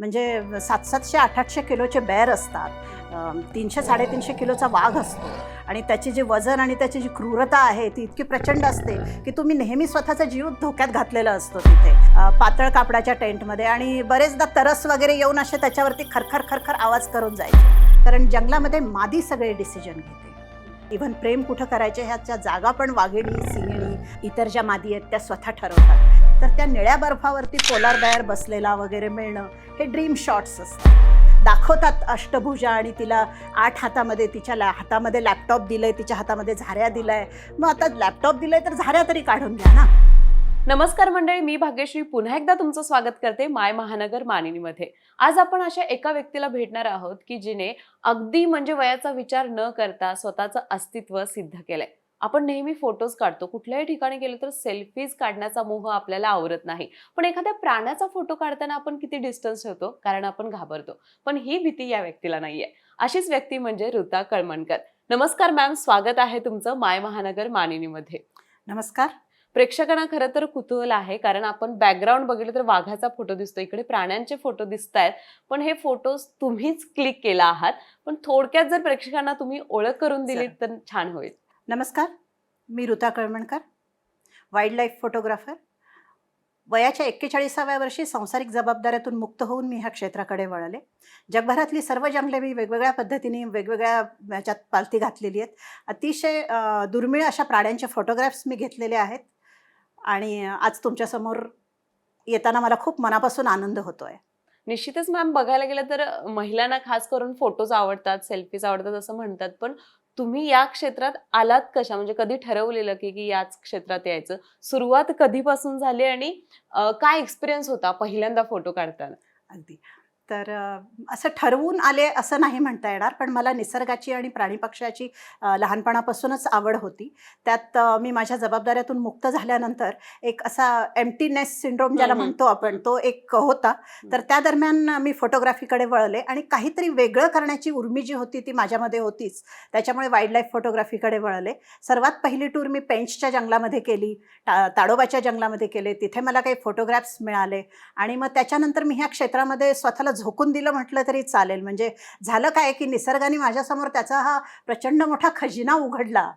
म्हणजे सात सातशे आठ आठशे किलोचे बेर असतात. तीनशे साडेतीनशे किलोचा वाघ असतो. आणि त्याची जी वजन आणि त्याची जी क्रूरता आहे ती इतकी प्रचंड असते की तुम्ही नेहमी स्वतःचा जीव धोक्यात घातलेला असतो तिथे. पातळ कापडाच्या टेंटमध्ये आणि बरेचदा तरस वगैरे येऊन असे त्याच्यावरती खरखर खरखर आवाज करून जायचे. कारण जंगलामध्ये मादी सगळे डिसिजन घेते. इव्हन प्रेम कुठं करायचे ह्याच्या जागा पण वाघिणी सिंगणी इतर ज्या मादी आहेत त्या स्वतः ठरवतात. तर त्या निळ्या बर्फावरती पोलार बाहेर बसलेला वगैरे मिळणं हे ड्रीम शॉट्स असतात. दाखवतात अष्टभुजा आणि तिला आठ हातामध्ये तिच्या लॅ हातामध्ये लॅपटॉप दिलंय तिच्या हातामध्ये झाऱ्या दिलाय. मग आता लॅपटॉप दिलंय तर झाऱ्या तरी काढून घ्या ना. नमस्कार मंडळी मी भाग्यश्री. पुन्हा एकदा तुमचं स्वागत करते माय महानगर मानिनीमध्ये. आज आपण अशा एका व्यक्तीला भेटणार आहोत की जिने अगदी म्हणजे वयाचा विचार न करता स्वतःचं अस्तित्व सिद्ध केलंय. आपण नेहमी फोटोज काढतो. कुठल्याही ठिकाणी गेलो तर सेल्फीज काढण्याचा मोह आपल्याला आवरत नाही. पण एखाद्या प्राण्याचा फोटो काढताना आपण किती डिस्टन्स ठेवतो? कारण आपण घाबरतो. पण ही भीती या व्यक्तीला नाहीये. अशीच व्यक्ती म्हणजे ऋता कळमणकर. नमस्कार मॅम स्वागत आहे तुमचं माय महानगर मानिनीमध्ये. नमस्कार. प्रेक्षकांना खरं तर कुतूहल आहे कारण आपण बॅकग्राऊंड बघितलं तर वाघाचा फोटो दिसतो इकडे प्राण्यांचे फोटो दिसत आहेत पण हे फोटोज तुम्हीच क्लिक केला आहात. पण थोडक्यात जर प्रेक्षकांना तुम्ही ओळख करून दिली तर छान होईल. नमस्कार मी Ruta Kalamankar wild life photographer वयाच्या एक्केचाळीसाव्या वर्षी सांसारिक जबाबदाऱ्यातून मुक्त होऊन मी ह्या क्षेत्राकडे वळले. जगभरातली सर्व जंगले मी वेगवेगळ्या पद्धतीने वेगवेगळ्या ह्याच्यात पालथी घातलेली आहेत. अतिशय दुर्मिळ अशा प्राण्यांचे फोटोग्राफ्स मी घेतलेले आहेत. आणि आज तुमच्यासमोर येताना मला खूप मनापासून आनंद होतो आहे निश्चितच मॅम बघायला गेलं तर महिलांना खास करून फोटोज आवडतात सेल्फीज आवडतात असं म्हणतात. पण तुम्ही या क्षेत्रात आलात कशा? म्हणजे कधी ठरवलेलं की की याच क्षेत्रात यायचं? सुरुवात कधीपासून झाली आणि काय एक्सपिरियन्स होता पहिल्यांदा फोटो काढताना? अगदी. तर असं ठरवून आले असं नाही म्हणता येणार पण मला निसर्गाची आणि प्राणीपक्षाची अ, लहानपणापासूनच आवड होती. त्यात मी माझ्या जबाबदाऱ्यातून मुक्त झाल्यानंतर एक असा एम्प्टीनेस सिंड्रोम ज्याला. म्हणतो आपण तो एक होता. तर त्या दरम्यान मी फोटोग्राफीकडे वळले आणि काहीतरी वेगळं करण्याची उर्मी जी होती ती माझ्यामध्ये होतीच. त्याच्यामुळे वाईल्ड लाईफ फोटोग्राफीकडे वळले. सर्वात पहिली टूर मी पेंचच्या जंगलामध्ये केली ता ताडोबाच्या जंगलामध्ये केले. तिथे मला काही फोटोग्राफ्स मिळाले आणि मग त्याच्यानंतर मी ह्या क्षेत्रामध्ये स्वतःला झोकून दिलं म्हटलं तरी चालेल. म्हणजे झालं काय की निसर्गाने माझ्यासमोर त्याचा हा प्रचंड मोठा खजिना उघडला.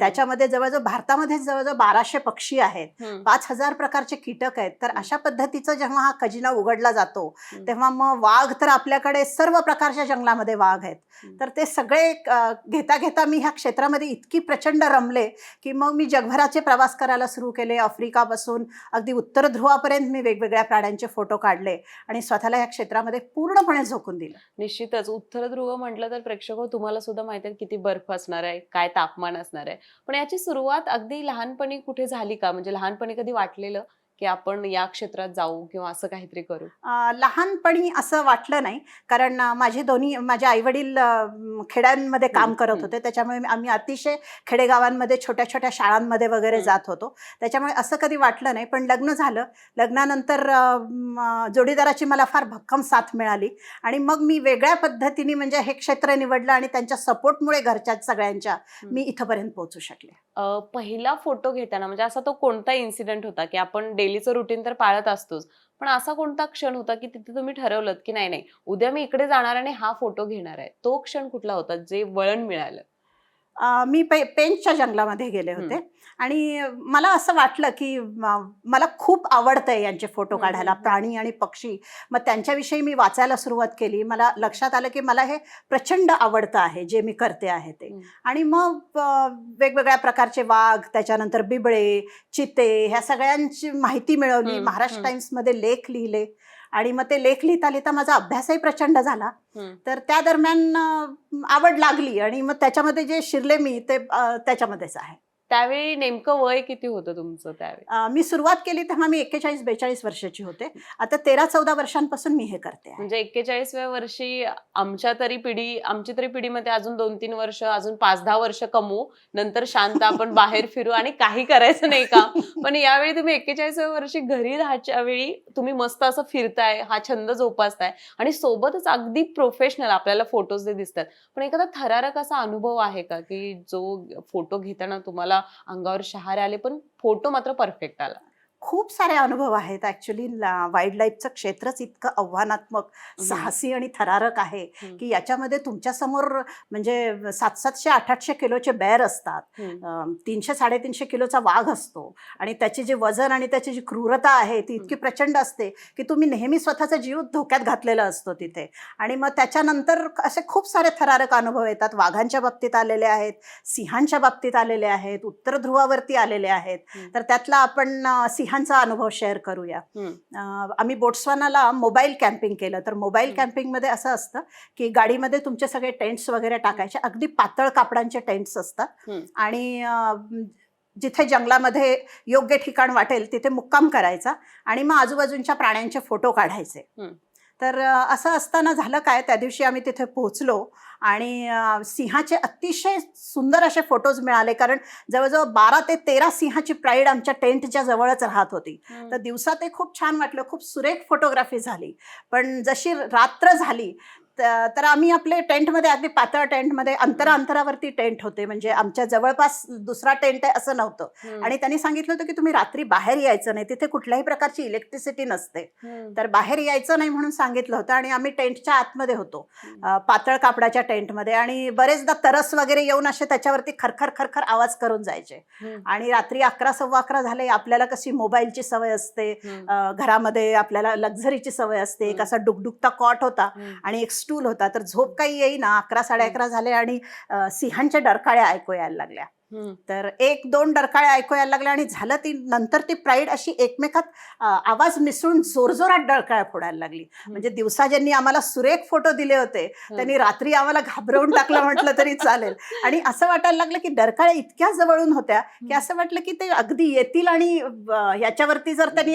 त्याच्यामध्ये जवळजवळ भारतामध्ये जवळजवळ बाराशे पक्षी आहेत. पाच हजार प्रकारचे कीटक आहेत. तर अशा पद्धतीचा जेव्हा हा खजिना उघडला जातो. तेव्हा मग वाघ तर आपल्याकडे सर्व प्रकारच्या जंगलामध्ये वाघ आहेत. तर ते सगळे घेता घेता मी ह्या क्षेत्रामध्ये इतकी प्रचंड रमले की मग मी जगभराचे प्रवास करायला सुरू केले. आफ्रिकापासून अगदी उत्तर ध्रुवापर्यंत मी वेगवेगळ्या प्राण्यांचे फोटो काढले आणि स्वतःला ह्या क्षेत्रामध्ये पूर्णपणे झोकून दिलं. निश्चितच. उत्तर ध्रुव म्हटलं तर प्रेक्षक हो, तुम्हाला सुद्धा माहिती आहे किती बर्फ असणार आहे काय तापमान असणार आहे. पण याची सुरुवात अगदी लहानपणी कुठे झाली का? म्हणजे लहानपणी कधी वाटलेलं? की आपण या क्षेत्रात जाऊ किंवा असं काहीतरी करू? लहानपणी असं वाटलं नाही. कारण माझे दोन्ही माझे आईवडील खेड्यांमध्ये काम करत. होते. त्याच्यामुळे आम्ही अतिशय खेडेगावांमध्ये छोट्या छोट्या शाळांमध्ये वगैरे. जात होतो. त्याच्यामुळे असं कधी वाटलं नाही. पण लग्न झालं. लग्नानंतर जोडीदाराची मला फार भक्कम साथ मिळाली. आणि मग मी वेगळ्या पद्धतीने म्हणजे हे क्षेत्र निवडलं आणि त्यांच्या सपोर्टमुळे घरच्या सगळ्यांच्या मी इथंपर्यंत पोहोचू शकले. पहिला फोटो घेताना म्हणजे असा तो कोणता इन्सिडेंट होता की आपण डेलीचं रुटीन तर पाळत असतोच. पण असा कोणता क्षण होता की तिथे तुम्ही ठरवलं की नाही नाही उद्या मी इकडे जाणार आणि हा फोटो घेणार आहे? तो क्षण कुठला होता जे वळण मिळालं? मी पे पेंचच्या जंगलामध्ये गेले होते. आणि मला असं वाटलं की मला खूप आवडतंय यांचे फोटो काढायला. प्राणी आणि पक्षी. मग त्यांच्याविषयी मी वाचायला सुरुवात केली. मला लक्षात आलं की मला हे प्रचंड आवडतं आहे जे मी करते आहे ते. आणि मग वेगवेगळ्या प्रकारचे वाघ त्याच्यानंतर बिबळे चिते ह्या सगळ्यांची माहिती मिळवली. महाराष्ट्र. टाइम्समध्ये लेख लिहिले. आणि मग ते लेख लिहिता लिहिता माझा अभ्यासही प्रचंड झाला. तर त्या दरम्यान आवड लागली आणि मग त्याच्यामध्ये जे शिरले मी ते त्याच्यामध्येच आहे त्यावेळी नेमकं वय किती होतं तुमचं त्यावेळी? अ, मी सुरुवात केली तेव्हा मी एक्केचाळीस बेचाळीस वर्षाची होते. आता तेरा चौदा वर्षांपासून मी हे करते आहे. म्हणजे एक्केचाळीसव्या वर्षी आमच्या तरी पिढी आमची तरी पिढीमध्ये अजून दोन तीन वर्ष अजून पाच दहा वर्ष कमवू नंतर शांत आपण बाहेर फिरू आणि काही करायचं नाही का? पण यावेळी तुम्ही एक्केचाळीसव्या वर्षी घरी राहायच्या वेळी तुम्ही मस्त असं फिरताय हा छंद जोपासताय आणि सोबतच अगदी प्रोफेशनल आपल्याला फोटोज जे दिसतात. पण एखादा थरारक असा अनुभव आहे का? की जो फोटो घेताना तुम्हाला अंगावर शहारे आले पण फोटो मात्र परफेक्ट आला. खूप सारे अनुभव आहेत. ॲक्च्युली वाईल्ड लाईफचं क्षेत्रच इतकं आव्हानात्मक. साहसी आणि थरारक आहे. की याच्यामध्ये तुमच्यासमोर म्हणजे सात सातशे आठ आठशे किलोचे बेर असतात तीनशे साडेतीनशे किलोचा वाघ असतो आणि त्याचे जे वजन आणि त्याची जी क्रूरता आहे ती इतकी प्रचंड असते की तुम्ही नेहमी स्वतःचा जीव धोक्यात घातलेला असतो तिथे. आणि मग त्याच्यानंतर असे खूप सारे थरारक अनुभव येतात. वाघांच्या बाबतीत आलेले आहेत सिंहांच्या बाबतीत आलेले आहेत उत्तर ध्रुवावरती आलेले आहेत. तर त्यातला आपण अ, सिंहांचा अनुभव शेअर करूया आम्ही बोट्सवानाला मोबाईल कॅम्पिंग केलं तर मोबाईल. कॅम्पिंगमध्ये असं असतं की गाडीमध्ये तुमचे सगळे टेंट्स वगैरे टाकायचे अगदी पातळ कापडांचे टेंट्स असतात. आणि जिथे जंगलामध्ये योग्य ठिकाण वाटेल तिथे मुक्काम करायचा आणि मग आजूबाजूंच्या प्राण्यांचे फोटो काढायचे. तर असं असताना झालं काय? त्या दिवशी आम्ही तिथे पोहोचलो आणि सिंहाचे अतिशय सुंदर असे फोटोज मिळाले. कारण जवळजवळ बारा ते तेरा सिंहाची प्राईड आमच्या टेंटच्या जवळच राहत होती. तर दिवसा ते खूप छान वाटलं. खूप सुरेख फोटोग्राफी झाली. पण जशी रात्र झाली तर आम्ही आपले टेंटमध्ये अगदी पातळ टेंटमध्ये अंतरा अंतरावरती टेंट होते. म्हणजे आमच्या जवळपास दुसरा टेंट आहे असं नव्हतं. आणि त्यांनी सांगितलं होतं की तुम्ही रात्री बाहेर यायचं नाही. तिथे कुठल्याही प्रकारची इलेक्ट्रिसिटी नसते. तर बाहेर यायचं नाही म्हणून सांगितलं होतं आणि आम्ही टेंटच्या आतमध्ये होतो. पातळ कापडाच्या टेंटमध्ये आणि बरेचदा तरस वगैरे येऊन असे त्याच्यावरती खरखर खरखर आवाज करून जायचे. आणि रात्री अकरा सव्वा अकरा झाले आपल्याला कशी मोबाईलची सवय असते. घरामध्ये आपल्याला लक्झरीची सवय असते. एक. असा डुकडुकता कॉट होता. आणि एक स्टूल होता तर झोप काही येईना अकरा साडे अकरा झाले आणि सिंहांच्या डरकाळ्या ऐकू यायला लागल्या. तर एक दोन डरकाळ्या ऐकू यायला लागल्या आणि झालं ती नंतर ती प्राईड अशी एकमेकात आवाज मिसळून जोरजोरात डरकाळ्या फोडायला लागली. म्हणजे दिवसा ज्यांनी आम्हाला सुरेख फोटो दिले होते त्यांनी रात्री आम्हाला घाबरवून टाकलं म्हटलं तरी चालेल. आणि असं वाटायला लागलं की डरकाळ्या इतक्या जवळून होत्या की असं वाटलं की ते अगदी येतील आणि याच्यावरती जर त्यांनी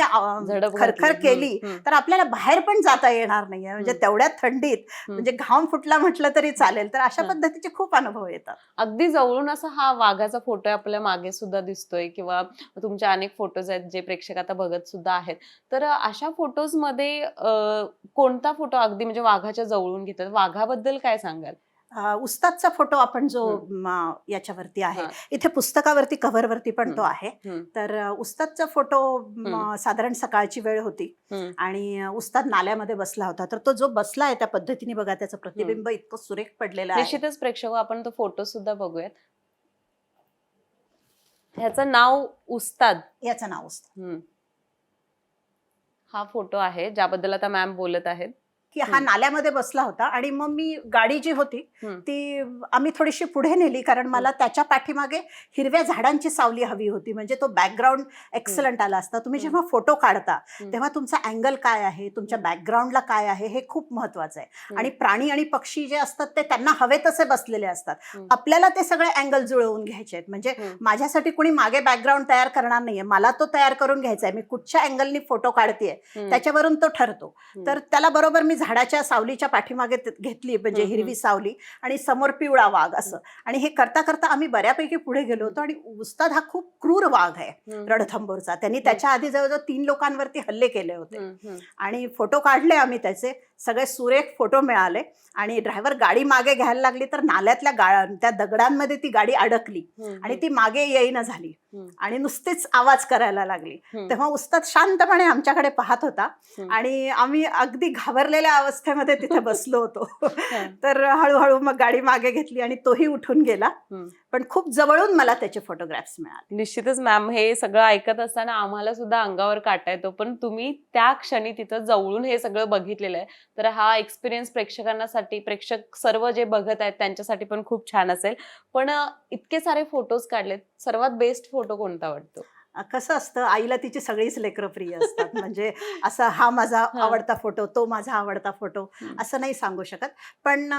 खरखर. केली. तर आपल्याला बाहेर पण जाता येणार नाहीये. म्हणजे. तेवढ्या थंडीत म्हणजे घाम फुटला म्हटलं तरी चालेल. तर अशा. पद्धतीचे खूप अनुभव येतात. अगदी जवळून असा हा वाघाचा फोटो आपल्या मागे सुद्धा दिसतोय किंवा तुमचे अनेक फोटोज आहेत जे प्रेक्षक आता बघत सुद्धा आहेत तर अशा फोटोजमध्ये कोणता फोटो अगदी म्हणजे वाघाच्या जवळून घेतात वाघाबद्दल काय सांगाल उस्तादचा फोटो आपण जो याच्यावरती आहे. इथे पुस्तकावरती कव्हरवरती पण तो. आहे. तर उस्तादचा फोटो. साधारण सकाळची वेळ होती. आणि उस्ताद नाल्यामध्ये बसला होता तर तो जो बसला आहे त्या पद्धतीने बघा त्याचं प्रतिबिंब इतकं सुरेख पडलेलं आहे निश्चितच प्रेक्षक आपण तो फोटो सुद्धा बघूयात ह्याचं नाव उस्ताद. याचं नाव उस्ताद. हम्म. हा फोटो आहे ज्याबद्दल आता मॅम बोलत आहेत. की हा. नाल्यामध्ये बसला होता आणि मग मी गाडी जी होती. ती आम्ही थोडीशी पुढे नेली कारण मला त्याच्या पाठीमागे हिरव्या झाडांची सावली हवी होती म्हणजे तो बॅकग्राऊंड एक्सलंट आला असता तुम्ही. जेव्हा फोटो काढता. तेव्हा तुमचा अँगल काय आहे तुमच्या. बॅकग्राऊंडला काय आहे हे खूप महत्वाचं आहे. आणि प्राणी आणि पक्षी जे असतात ते त्यांना हवे तसे बसलेले असतात. आपल्याला ते सगळे अँगल जुळवून घ्यायचे आहेत म्हणजे. माझ्यासाठी कुणी मागे बॅकग्राऊंड तयार करणार नाहीये मला तो तयार करून घ्यायचा आहे मी कुठच्या अँगलनी फोटो काढतेय. त्याच्यावरून तो ठरतो. तर त्याला बरोबर मी झाडाच्या सावलीच्या पाठीमागे घेतली म्हणजे. हिरवी सावली आणि समोर पिवळा वाघ असं आणि हे करता करता आम्ही बऱ्यापैकी पुढे गेलो होतो आणि उस्ताद हा खूप क्रूर वाघ आहे. रणथंबोरचा त्यांनी त्याच्या आधी जवळजवळ तीन लोकांवरती हल्ले केले होते. आणि फोटो काढले आम्ही त्याचे सगळे सुरेख फोटो मिळाले आणि ड्रायव्हर गाडी मागे घ्यायला लागली तर नाल्यातल्या गा त्या दगडांमध्ये ती गाडी अडकली. आणि ती मागे येईना झाली. आणि नुसतीच आवाज करायला लागली. तेव्हा उस्ताद शांतपणे आमच्याकडे पाहत होता. आणि आम्ही अगदी घाबरलेल्या अवस्थेमध्ये तिथे बसलो होतो. तर हळूहळू मग गाडी मागे घेतली आणि तोही उठून गेला. पण खूप जवळून मला त्याचे फोटोग्राफ्स मिळाले. निश्चितच मॅम हे सगळं ऐकत असताना आम्हाला सुद्धा अंगावर काटा येतो. पण तुम्ही त्या क्षणी तिथं जवळून हे सगळं बघितलेलं आहे. तर हा एक्सपिरियन्स प्रेक्षकांसाठी प्रेक्षक सर्व जे बघत आहेत त्यांच्यासाठी पण खूप छान असेल. पण इतके सारे फोटोज काढलेत. सर्वात बेस्ट फोटो कोणता वाटतो? कसं असतं आईला तिची सगळीच लेकरं प्रिय असतात म्हणजे असं हा माझा. आवडता फोटो तो माझा आवडता फोटो. असं नाही सांगू शकत पण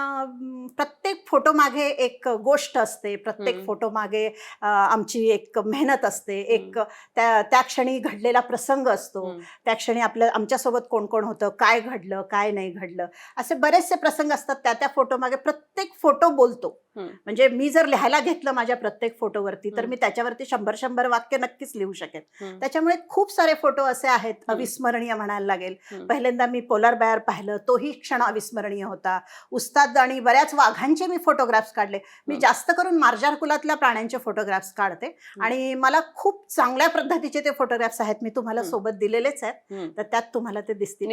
प्रत्येक फोटो मागे एक गोष्ट असते प्रत्येक. फोटो मागे आमची एक मेहनत असते एक त्या त्या क्षणी घडलेला प्रसंग असतो. त्या क्षणी आपल्या आमच्यासोबत कोण कोण होतं काय घडलं काय नाही घडलं असे बरेचसे प्रसंग असतात त्या त्या फोटो मागे प्रत्येक फोटो बोलतो. म्हणजे मी जर लिहायला घेतलं माझ्या प्रत्येक फोटोवरती तर. मी त्याच्यावरती शंभर शंभर वाक्य नक्कीच लिहू शकेल. त्याच्यामुळे खूप सारे फोटो असे आहेत. अविस्मरणीय म्हणायला लागेल. पहिल्यांदा मी पोलार बॅर पाहिलं तोही क्षण अविस्मरणीय होता उस्ताद आणि बऱ्याच वाघांचे मी फोटोग्राफ्स काढले मी. जास्त करून मार्जार कुलातल्या प्राण्यांचे फोटोग्राफ्स काढते आणि मला खूप चांगल्या पद्धतीचे ते फोटोग्राफ्स आहेत मी तुम्हाला. सोबत दिलेलेच आहेत. तर त्यात तुम्हाला ते दिसतील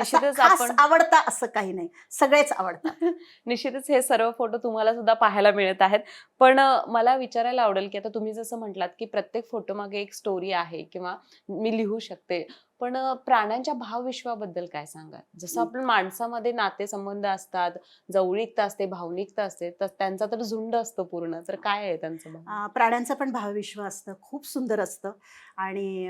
आवडता असं काही नाही सगळेच आवडतात निश्चितच हे सर्व फोटो तुम्हाला सुद्धा पाहायला मिळत आहेत पण मला विचारायला आवडेल की आता तुम्ही जसं म्हटलात की प्रत्येक फोटो मागे एक स्टोरी आहे किंवा मी लिहू शकते. पण प्राण्यांच्या भावविश्वाबद्दल काय सांगाल? जसं आपण माणसामध्ये नातेसंबंध असतात जवळीकता असते भावनिकता असते तर त्यांचा तर झुंड असतो पूर्ण. तर काय आहे त्यांचं प्राण्यांचं पण भावविश्व असतं. खूप सुंदर असतं. आणि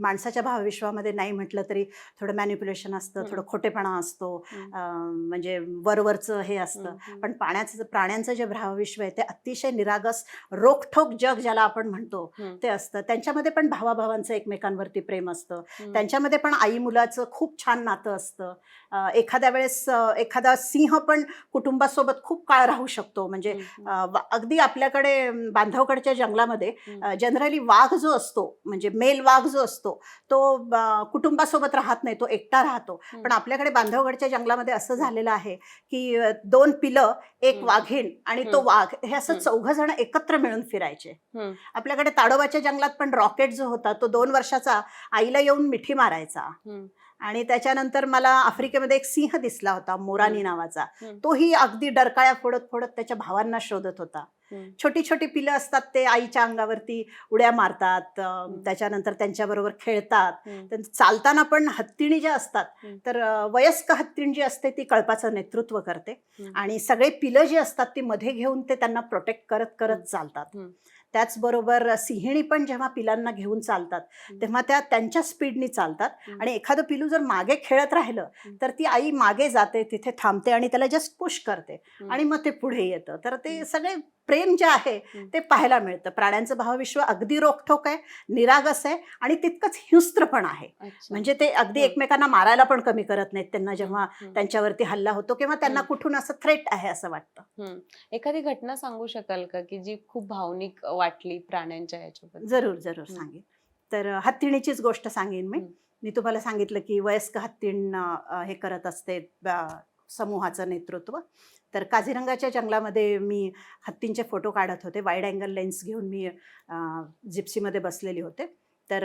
माणसाच्या भावविश्वामध्ये नाही म्हटलं तरी थोडं मॅन्युप्युलेशन असतं. थोडं खोटेपणा असतो म्हणजे वरवरचं हे असतं. पण पाण्याचं प्राण्यांचं जे भावविश्व आहे ते अतिशय निरागस रोखठोक जग ज्याला आपण म्हणतो. ते असतं. त्यांच्यामध्ये पण भावाभावांचं एकमेकांवरती प्रेम असतं. त्यांच्यामध्ये पण आई मुलाचं खूप छान नातं असतं एखाद्या वेळेस एखादा सिंह पण कुटुंबासोबत खूप काळ राहू शकतो म्हणजे अगदी आपल्याकडे अं, बांधवकडच्या जंगलामध्ये. जनरली वाघ जो असतो म्हणजे मेल वाघ जो असतो तो कुटुंबासोबत राहत नाही तो एकटा राहतो. पण आपल्याकडे बांधवगडच्या जंगलामध्ये असं झालेलं आहे की दोन पिलं एक. वाघीण आणि तो. वाघ हे असं. चौघ जण एकत्र मिळून फिरायचे. आपल्याकडे ताडोबाच्या जंगलात पण रॉकेट जो होता तो दोन वर्षाचा आईला येऊन मिठी मारायचा हम्म. आणि त्याच्यानंतर मला आफ्रिकेमध्ये एक सिंह दिसला होता मोरानी. नावाचा. तोही अगदी डरकाळ्या फोडत फोडत त्याच्या भावांना शोधत होता. छोटी छोटी पिलं असतात ते आईच्या अंगावरती उड्या मारतात. त्याच्यानंतर त्यांच्याबरोबर खेळतात चालताना पण हत्तीणी ज्या असतात. तर वयस्क हत्तीण जी असते ती कळपाचं नेतृत्व करते. आणि सगळे पिलं जी असतात ती मध्ये घेऊन ते त्यांना प्रोटेक्ट करत करत. चालतात. त्याचबरोबर सिंहिणी पण जेव्हा पिलांना घेऊन चालतात. तेव्हा त्या त्यांच्या स्पीडनी चालतात. आणि एखादं पिलू जर मागे खेळत राहिलं. तर ती आई मागे जाते तिथे थांबते आणि त्याला जस्ट पुश करते. आणि मग ते पुढे येतं तर ते. सगळे प्रेम जे आहे. ते पाहायला मिळतं प्राण्यांचं भावविश्व अगदी रोखठोक आहे निरागस आहे आणि तितकंच हिंस्त्र पण आहे. म्हणजे ते अगदी. एकमेकांना मारायला पण कमी करत नाहीत त्यांना जेव्हा. त्यांच्यावरती हल्ला होतो किंवा त्यांना. कुठून असं थ्रेट आहे असं वाटतं. एखादी घटना सांगू शकाल का की जी खूप भावनिक वाटली प्राण्यांच्या याच्याबद्दल. जरूर जरूर. सांगेन. तर हत्तीणीचीच गोष्ट सांगेन मी. मी तुम्हाला सांगितलं की वयस्क हत्तीण हे करत असते समूहाचं नेतृत्व. तर काझीरंगाच्या जंगलामध्ये मी हत्तींचे फोटो काढत होते. वाईड अँगल लेन्स घेऊन मी जिप्सीमध्ये बसलेली होते. तर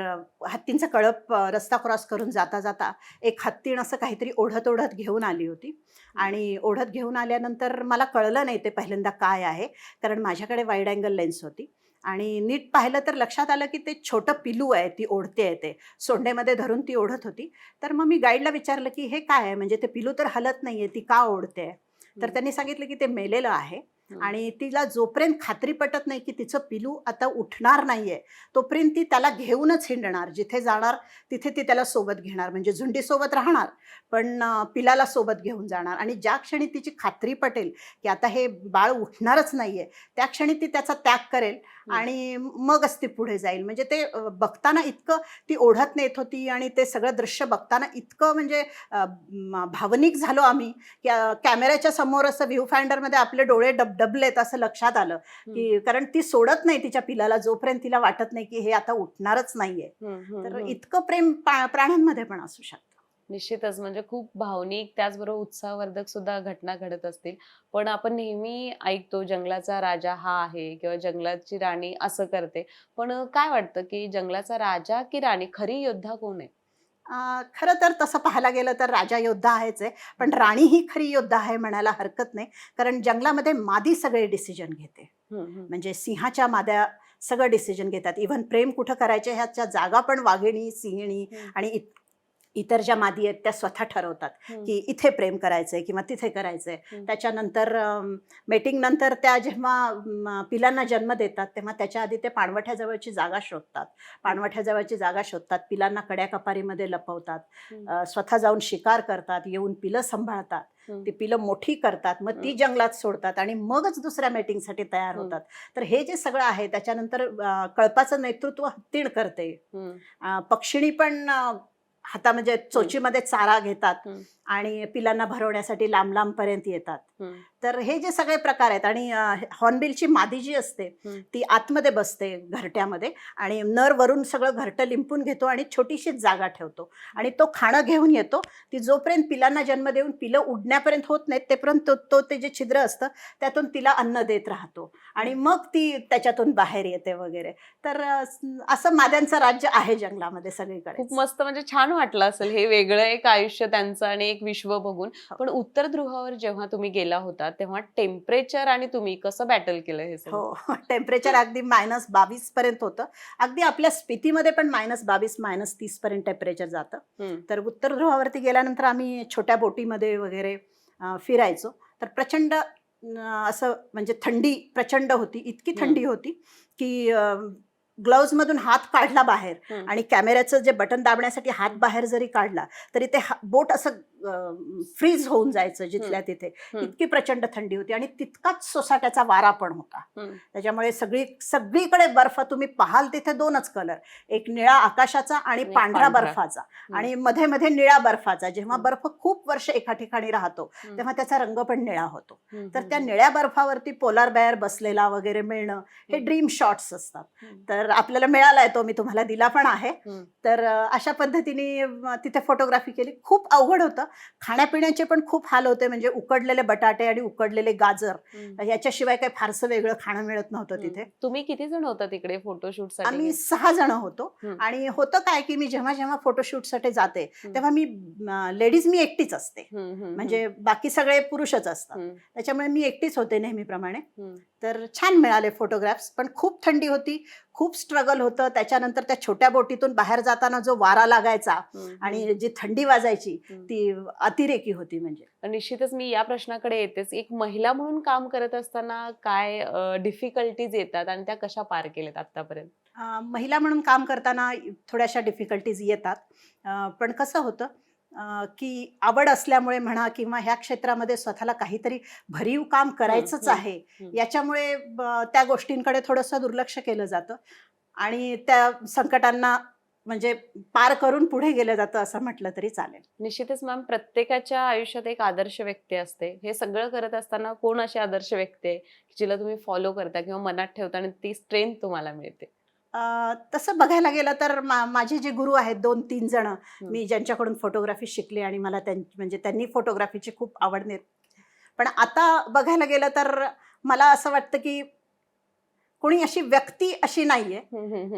हत्तींचा कळप रस्ता क्रॉस करून जाता जाता एक हत्तीण असं काहीतरी ओढत ओढत घेऊन आली होती. आणि ओढत घेऊन आल्यानंतर मला कळलं नाही ते पहिल्यांदा काय आहे. कारण माझ्याकडे वाईड अँगल लेन्स होती. आणि नीट पाहिलं तर लक्षात आलं की ते छोटं पिलू आहे ती ओढते आहे ते सोंडेमध्ये धरून ती ओढत होती तर मग मी गाईडला विचारलं की हे काय आहे म्हणजे ते पिलू तर हलत नाही आहे ती का ओढते तर. त्यांनी सांगितलं की ते मेलेलं आहे. आणि तिला जोपर्यंत खात्री पटत नाही की तिचं पिलू आता उठणार नाहीये तोपर्यंत ती त्याला घेऊनच हिंडणार. जिथे जाणार तिथे ती त्याला सोबत घेणार. म्हणजे झुंडीसोबत राहणार पण पिलाला सोबत घेऊन जाणार. आणि ज्या क्षणी तिची खात्री पटेल की आता हे बाळ उठणारच नाहीये त्या क्षणी ती त्याचा त्याग करेल आणि मगच ती पुढे जाईल. म्हणजे ते बघताना इतकं ती ओढत नेत होती आणि ते सगळं दृश्य बघताना इतकं म्हणजे भावनिक झालो आम्ही कॅमेऱ्याच्या समोर असं व्ह्यू फाइंडरमध्ये आपले डोळे डबडबलेत असं लक्षात आलं की कारण ती सोडत नाही तिच्या पिलाला जोपर्यंत तिला वाटत नाही की हे आता उठणारच नाहीये. तर. इतकं प्रेम प्राण्यांमध्ये पण असू शकतं. निश्चितच म्हणजे खूप भावनिक त्याचबरोबर उत्साहवर्धक सुद्धा घटना घडत असतील. पण आपण नेहमी ऐकतो जंगलाचा राजा हा आहे किंवा जंगलाची राणी असं करते. पण काय वाटतं की जंगलाचा राजा की राणी खरी योद्धा कोण आहे खरं तर तसं पाहायला गेलं तर राजा योद्धा आहेच आहे. पण राणी ही खरी योद्धा आहे म्हणायला हरकत नाही. कारण जंगलामध्ये मादी सगळे डिसिजन घेते. म्हणजे सिंहाच्या माद्या सगळं डिसिजन घेतात. इव्हन प्रेम कुठं करायचे ह्याच्या जागा पण वाघिणी सिंहिणी. आणि इत- इतर ज्या मादी आहेत त्या स्वतः ठरवतात. की इथे प्रेम करायचंय किंवा तिथे करायचंय. त्याच्यानंतर मेटिंग नंतर त्या जेव्हा पिलांना जन्म देतात तेव्हा त्याच्या आधी ते पाणवठ्याजवळची जागा शोधतात पाणवठ्याजवळची जागा शोधतात पिलांना कड्या कपारीमध्ये लपवतात स्वतः जाऊन शिकार करतात येऊन पिलं सांभाळतात. ती पिलं मोठी करतात मग ती जंगलात सोडतात आणि मगच दुसऱ्या मेटिंगसाठी तयार. होतात तर हे जे सगळं आहे त्याच्यानंतर कळपाचं नेतृत्व हत्तीण करते पक्षिणी पण अ, हाता म्हणजे चोचीमध्ये चारा घेतात. आणि पिलांना भरवण्यासाठी लांब लांबपर्यंत येतात. तर हे जे सगळे प्रकार आहेत आणि हॉर्नबिलची मादी जी असते. ती आतमध्ये बसते घरट्यामध्ये आणि नर वरून सगळं घरटं लिंपून घेतो आणि छोटीशीच जागा ठेवतो आणि तो खाणं घेऊन येतो. ती जोपर्यंत पिलांना जन्म देऊन पिलं उडण्यापर्यंत होत नाहीत तेपर्यंत तो तो ते जे छिद्र असतं त्यातून तिला अन्न देत राहतो आणि मग ती त्याच्यातून बाहेर येते वगैरे. तर असं माद्यांचं राज्य आहे जंगलामध्ये सगळीकडे. खूप मस्त म्हणजे छान वाटलं असेल. हे वेगळं एक आयुष्य त्यांचं आणि एक विश्व बघून हो. पण उत्तर ध्रुवावर जेव्हा तुम्ही गेला होता तेव्हा टेम्परेचर आणि तुम्ही कसं बॅटल केलं हे हो टेम्परेचर अगदी मायनस बावीस पर्यंत होतं अगदी आपल्या स्पितीमध्ये पण मायनस बावीस मायनस तीस पर्यंत टेम्परेचर जातं. तर उत्तर ध्रुवावरती गेल्यानंतर आम्ही छोट्या बोटीमध्ये वगैरे फिरायचो तर प्रचंड असं म्हणजे थंडी प्रचंड होती इतकी. थंडी होती की ग्लव्जमधून हात काढला बाहेर. आणि कॅमेऱ्याचं जे बटन दाबण्यासाठी हात बाहेर जरी काढला तरी ते बोट असं फ्रीज होऊन जायचं जिथल्या तिथे. इतकी प्रचंड थंडी होती आणि तितकाच सोसाट्याचा वारा पण होता. त्याच्यामुळे सगळी सगळीकडे बर्फ तुम्ही पाहाल तिथे दोनच कलर एक निळा आकाशाचा आणि पांढरा. बर्फाचा आणि मध्ये मध्ये निळा बर्फाचा जेव्हा. बर्फ खूप वर्ष एका ठिकाणी राहतो. तेव्हा त्याचा रंग पण निळा होतो. तर त्या. निळ्या बर्फावरती पोलार बेअर बसलेला वगैरे मिळणं हे. ड्रीम शॉट्स असतात. तर आपल्याला मिळालाय तो मी तुम्हाला दिला पण आहे. तर अशा पद्धतीने तिथे फोटोग्राफी केली खूप अवघड होतं खाण्यापिण्याचे पण खूप हाल होते म्हणजे उकडलेले बटाटे आणि उकडलेले गाजर. याच्याशिवाय काही फारसं वेगळं खाणं मिळत नव्हतं तिथे. तुम्ही किती जण होता तिकडे फोटोशूट आम्ही सहा जण होतो. आणि होतं काय की मी जेव्हा जेव्हा फोटोशूटसाठी जाते. तेव्हा मी लेडीज मी एकटीच असते. म्हणजे बाकी सगळे पुरुषच असतात. त्याच्यामुळे मी एकटीच होते नेहमीप्रमाणे. तर छान मिळाले फोटोग्राफ्स पण खूप थंडी होती खूप स्ट्रगल होतं. त्याच्यानंतर त्या छोट्या बोटीतून बाहेर जाताना जो वारा लागायचा. आणि जी थंडी वाजायची. ती अतिरेकी होती म्हणजे. निश्चितच मी या प्रश्नाकडे येतेच. एक महिला म्हणून काम करत असताना काय डिफिकल्टीज येतात आणि त्या कशा पार केल्यात आतापर्यंत महिला म्हणून काम करताना थोड्याशा डिफिकल्टीज येतात. पण कसं होतं की आवड असल्यामुळे म्हणा किंवा ह्या क्षेत्रामध्ये स्वतःला काहीतरी भरीव काम करायचंच आहे. याच्यामुळे त्या गोष्टींकडे थोडंसं दुर्लक्ष केलं जातं आणि त्या संकटांना म्हणजे पार करून पुढे गेलं जातं असं म्हटलं तरी चालेल. निश्चितच मॅम प्रत्येकाच्या आयुष्यात एक आदर्श व्यक्ती असते. हे सगळं करत असताना कोण अशी आदर्श व्यक्ती आहे जिला तुम्ही फॉलो करता किंवा मनात ठेवता आणि ती स्ट्रेंथ तुम्हाला मिळते? तसं बघायला गेलं तर मा माझे जे गुरु आहेत दोन तीन जण मी ज्यांच्याकडून फोटोग्राफी शिकली आणि मला त्यां म्हणजे त्यांनी फोटोग्राफीची खूप आवड निर् पण आता बघायला गेलं तर मला असं वाटतं की कोणी अशी व्यक्ती अशी नाहीये.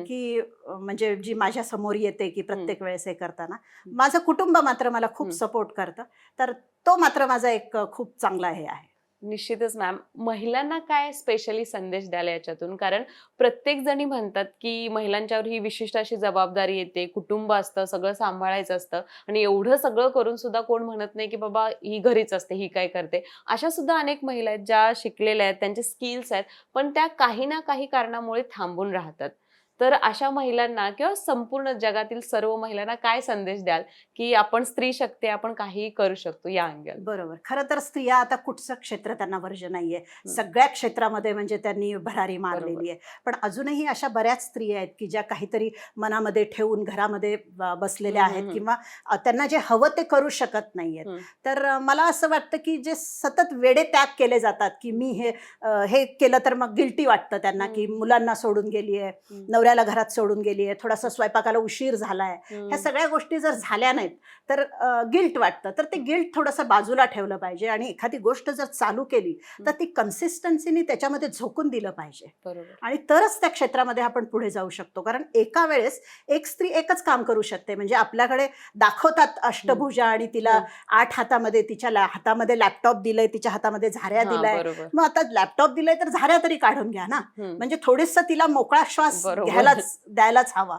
की म्हणजे जी माझ्यासमोर येते की प्रत्येक वेळेस हे करताना. माझं कुटुंब मात्र मला खूप. सपोर्ट करतं. तर तो मात्र माझा एक खूप चांगला हे आहे. निश्चितच मॅम महिलांना काय स्पेशली संदेश द्याला याच्यातून? कारण प्रत्येक जणी म्हणतात की महिलांच्यावर ही विशिष्ट अशी जबाबदारी येते कुटुंब असतं सगळं सांभाळायचं असतं आणि एवढं सगळं करून सुद्धा कोण म्हणत नाही की बाबा ही घरीच असते ही काय करते? अशा सुद्धा अनेक महिला आहेत ज्या शिकलेल्या आहेत त्यांचे स्किल्स आहेत पण त्या काही ना काही कारणामुळे थांबून राहतात. तर अशा महिलांना किंवा संपूर्ण जगातील सर्व महिलांना काय संदेश द्याल की आपण स्त्री शक्ती आहे, आपण काहीही करू शकतो या अंगात बरोबर खरं तर स्त्रिया आता कुठचं क्षेत्र त्यांना वर्ज नाहीये सगळ्या क्षेत्रामध्ये म्हणजे त्यांनी भरारी मारलेली आहे पण अजूनही अशा बऱ्याच स्त्रिया आहेत की ज्या काहीतरी मनामध्ये ठेवून घरामध्ये बसलेल्या आहेत. किंवा त्यांना जे हवं ते करू शकत नाहीयेत. तर मला असं वाटतं की जे सतत वेडे त्याग केले जातात की मी हे हे केलं तर मग गिल्टी वाटतं त्यांना की. मुलांना सोडून गेली आहे हम्म. नवऱ्याला घरात सोडून गेली आहे थोडासा स्वयंपाकाला उशीर झालाय. ह्या सगळ्या गोष्टी जर झाल्या नाहीत तर गिल्ट वाटतं. तर ते गिल्ट थोडंसं बाजूला ठेवलं पाहिजे आणि एखादी गोष्ट जर चालू केली तर ती कन्सिस्टन्सीनी त्याच्यामध्ये झोकून दिलं पाहिजे. आणि तरच त्या क्षेत्रामध्ये आपण पुढे जाऊ शकतो. कारण एका वेळेस एक स्त्री एकच काम करू शकते. म्हणजे आपल्याकडे दाखवतात अष्टभुजा आणि तिला. आठ हातामध्ये तिच्या हातामध्ये लॅपटॉप दिलंय तिच्या हातामध्ये झाऱ्या दिलाय. मग आता लॅपटॉप दिलंय तर झाऱ्या तरी काढून घ्या ना. म्हणजे थोडस तिला मोकळा श्वास बरोबर. घ्यायलाच द्यायलाच हवा.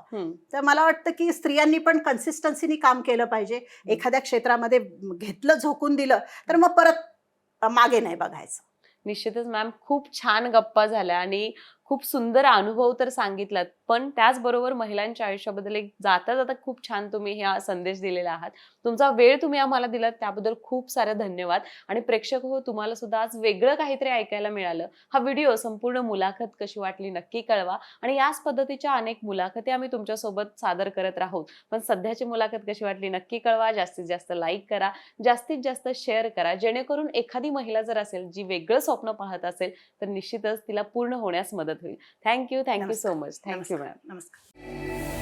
तर मला वाटतं की स्त्रियांनी पण कन्सिस्टन्सीनी काम केलं पाहिजे. एखाद्या क्षेत्रामध्ये घेतलं झोकून दिलं तर मग परत मागे नाही बघायचं. निश्चितच मॅम खूप छान गप्पा झाल्या आणि खूप सुंदर अनुभव तर सांगितलात पण त्याचबरोबर महिलांच्या आयुष्याबद्दल एक जाता जाता खूप छान तुम्ही हा संदेश दिलेला आहात. तुमचा वेळ तुम्ही आम्हाला दिलात त्याबद्दल खूप सारे धन्यवाद. आणि प्रेक्षक हो तुम्हाला सुद्धा आज वेगळं काहीतरी ऐकायला मिळालं. हा व्हिडिओ संपूर्ण मुलाखत कशी वाटली नक्की कळवा. आणि याच पद्धतीच्या अनेक मुलाखती आम्ही तुमच्यासोबत सादर करत राहू. पण सध्याची मुलाखत कशी वाटली नक्की कळवा जास्तीत जास्त लाईक करा जास्तीत जास्त शेअर करा. जेणेकरून एखादी महिला जर असेल जी वेगळं स्वप्न पाहत असेल तर निश्चितच तिला पूर्ण होण्यास मदत होईल thank you thank you so नमस्कार. मच थँक्यू मॅम नमस्कार